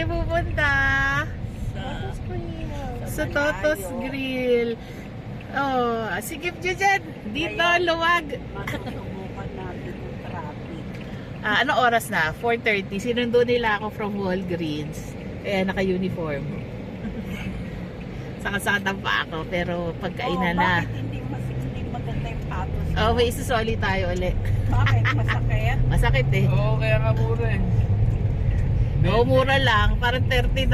tayo pupunta? Sa sa Totos Grill. Oh, sige po dyan. Dito, luwag. Ah, ano oras na? 4.30. Sinundo nila ako from Walgreens. Kaya naka-uniform. Sakasada pa ako. Pero pagkainan oh, na. Bakit hindi, mas, hindi maganda yung patos? Oh, may isusoli tayo ulit. bakit? Masakit? Masakit eh. Oo, oh, kaya nga. Oo, mura lang. Parang $30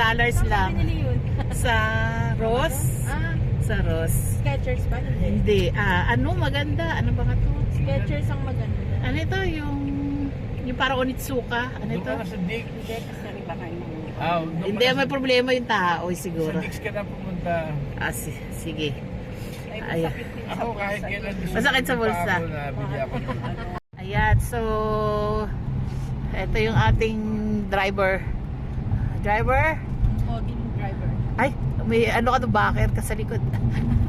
lang. Pinili yun. Sa Ross? Ah, Sa Ross. Skechers ba? Hindi. Hindi. Ah, ano maganda? Ano ba nga to? Skechers ang maganda. Ano ito? Yung yung parang Onitsuka. Ano Doon ito? ka na sa Dick. Hindi, kasi ng... Ah, doon ka Hindi, na may sa- problema yung tao eh, siguro. Sa Dix ka na pumunta. Ah, si- sige. Ay, Ay. masakit din sa Ako kahit bulsa kailan gusto Masakit sa bulsa. ako Ayan, so ito yung ating driver. Driver? Poging driver. Ay, may ano ka to backer ka sa likod.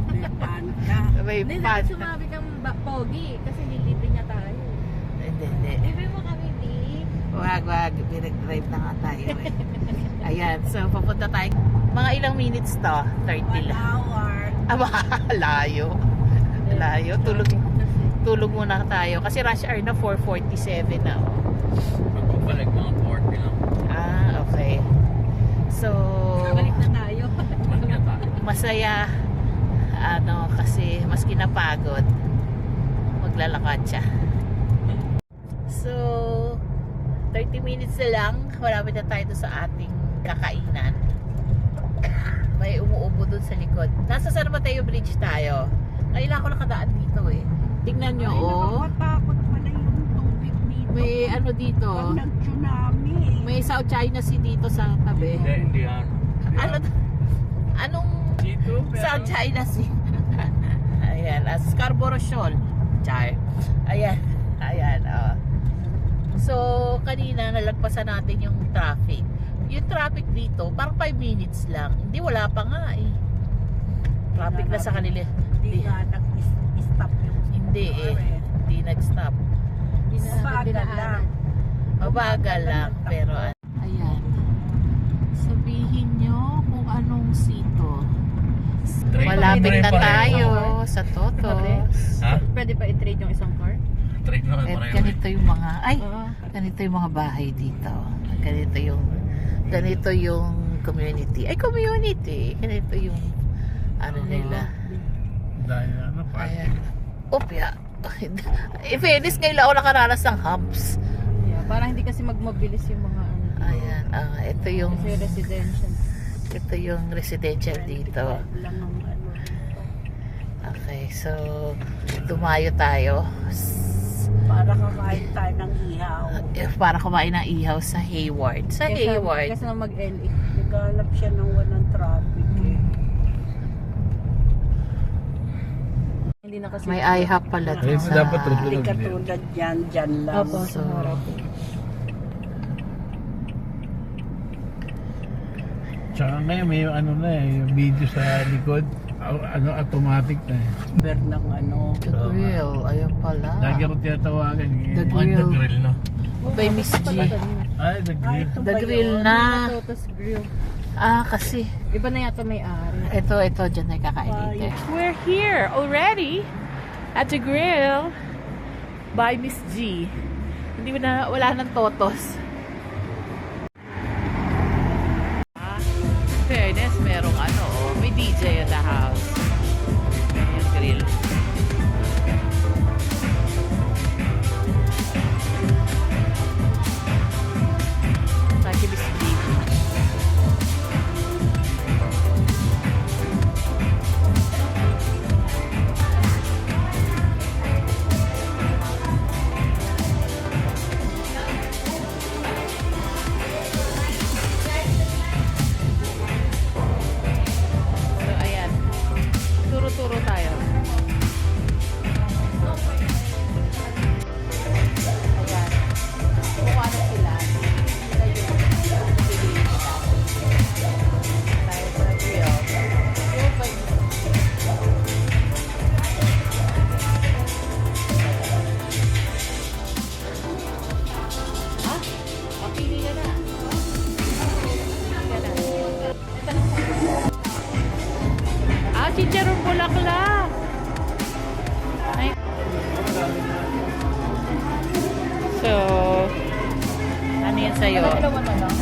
may pan ka. may Hindi, pad. dapat sumabi kang pogi kasi nilibre niya tayo. Hindi, hindi. Libre mo kami, di. Wag, wag. Pinag-drive na nga tayo eh. Ayan, so papunta tayo. Mga ilang minutes to? 30 One lang. hour. Aba, layo. Layo. Tulog, tulog muna tayo. Kasi rush hour na 4.47 na. Pagbalik mga 40 lang. Ah, okay. So, balik na tayo. Balik na tayo. masaya ano kasi maski napagod maglalakad siya so 30 minutes na lang malapit na tayo sa ating kakainan may umuubo doon sa likod nasa San Mateo Bridge tayo kailangan ko nakadaan dito eh tignan nyo Ay, oh nakakatakot pala yung tubig dito. May ano dito Pag nag-tsunami. may South China Sea dito sa tabi Hindi, hindi yan. ano anong Dito, pero... South China Sea. Ayan, Scarborough Shoal. Char. Ayan, ayan. Oh. So, kanina nalagpasan natin yung traffic. Yung traffic dito, parang 5 minutes lang. Hindi, wala pa nga eh. Traffic na sa kanila. Hindi nga nag-stop yung Hindi eh. Hindi nag-stop. Na Mabagal lang. Mabagal lang, pero ayan. Sabihin nyo kung anong sito. Train- Malapit na pa rin. tayo sa Totos. Ha? Pwede pa i-trade yung isang car? Train naman At pareho. ganito yung mga, ay, Oo. ganito yung mga bahay dito. Ganito yung, ganito yung community. Ay, community. Ganito yung, ano nila. Dahil ano, Ayan. parking. Opya. In fairness, ngayon lang ako nakaranas ng humps. Yeah, para hindi kasi magmabilis yung mga ano. Ayan. ah, ito yung, Kasi residential. ito yung residential dito. ano. Okay, so, dumayo tayo. Para kakain tayo ng ihaw. Eh, Para kumain ng ihaw sa Hayward. Sa Hayward. Kasi na mag-LA. Naghanap siya ng walang traffic eh. Hindi na kasi. May IHOP pala Ayun, dito sa... dapat Hindi tutulog din. katulad yan, dyan lang. Opo, sa. Tsaka ngayon may ano na eh, yung video sa likod. Au- Ano, automatic na eh. Ber ng ano. The Grill. Ayun pala. Lagi ako tinatawagan. eh. The Grill. The grill no? By Miss G. Ay, the grill. ito The ba Grill yun? na. Totos Grill. Ah, kasi Iba na yata may ari. ito, ito, dyan na kakain dito. We're here already at the grill by Miss G. Hindi mo na, wala nang totos. Chicharong bulaklak. Ay. So, ano yan sa'yo? Ano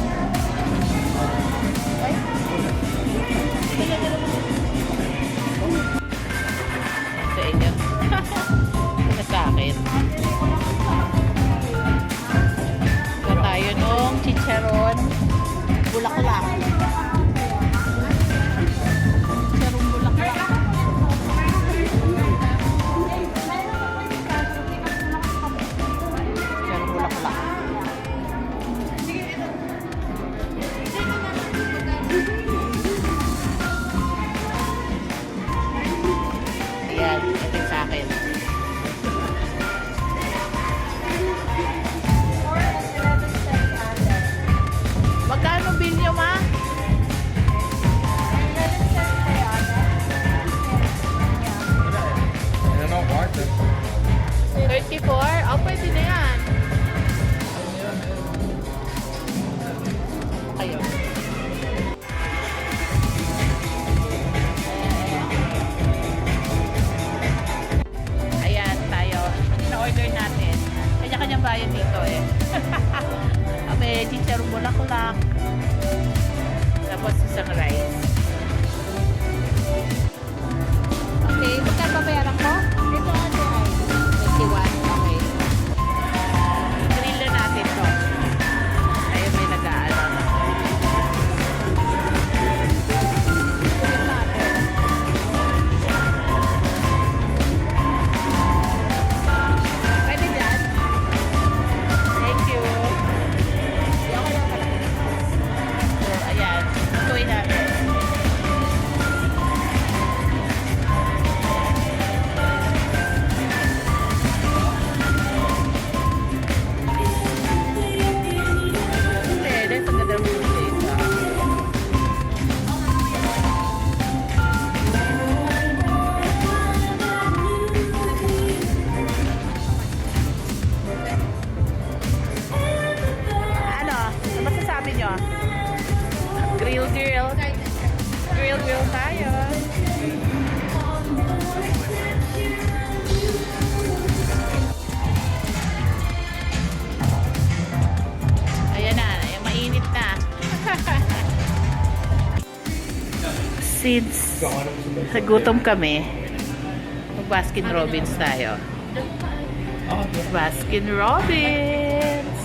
tayo dito eh. May chicharon bulak-ulak. Tapos isang rice. since gutom kami, mag-Baskin Robbins tayo. Baskin Robbins!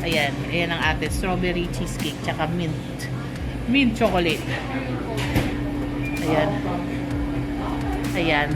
Ayan, ayan ang ate. Strawberry cheesecake, tsaka mint. Mint chocolate. Ayan. Ayan.